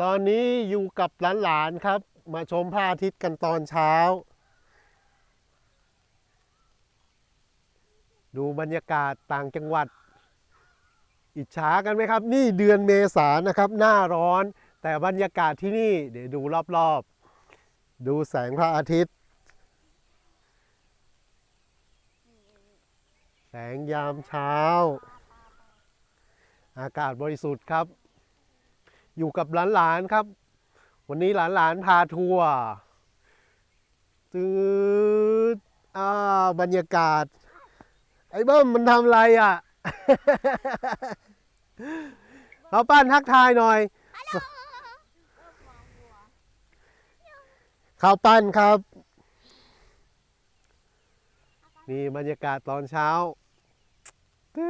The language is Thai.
ตอนนี้อยู่กับหลานๆครับ มาชมพระอาทิตย์กันตอนเช้า ดูบรรยากาศต่างจังหวัด อิจฉากันไหมครับ นี่เดือนเมษานะครับ หน้าร้อน แต่บรรยากาศที่นี่เดี๋ยวดูรอบๆ ดูแสงพระอาทิตย์ แสงยามเช้า อากาศบริสุทธิ์ครับ อยู่กับหลานๆครับ วันนี้หลานๆพาทัวร์ตืดอ่าบรรยากาศ ไอ้เบิ้มมันทำอะไรอะเราปั้นทักทายหน่อยข้าวปั้นครับ นี่บรรยากาศตอนเช้าตื